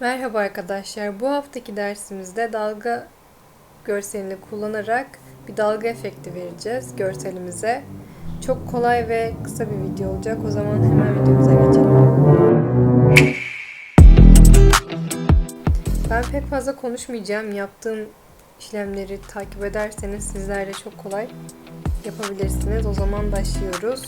Merhaba arkadaşlar. Bu haftaki dersimizde dalga görselini kullanarak bir dalga efekti vereceğiz görselimize. Çok kolay ve kısa bir video olacak. O zaman hemen videomuza geçelim. Ben pek fazla konuşmayacağım. Yaptığım işlemleri takip ederseniz sizler de çok kolay yapabilirsiniz. O zaman başlıyoruz.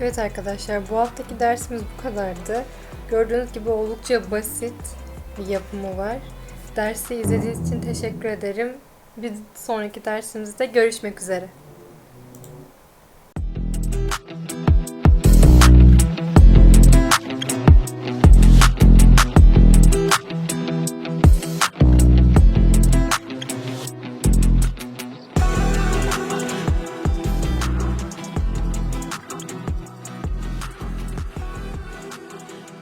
Evet arkadaşlar bu haftaki dersimiz bu kadardı. Gördüğünüz gibi oldukça basit bir yapımı var. Dersi izlediğiniz için teşekkür ederim. Bir sonraki dersimizde görüşmek üzere.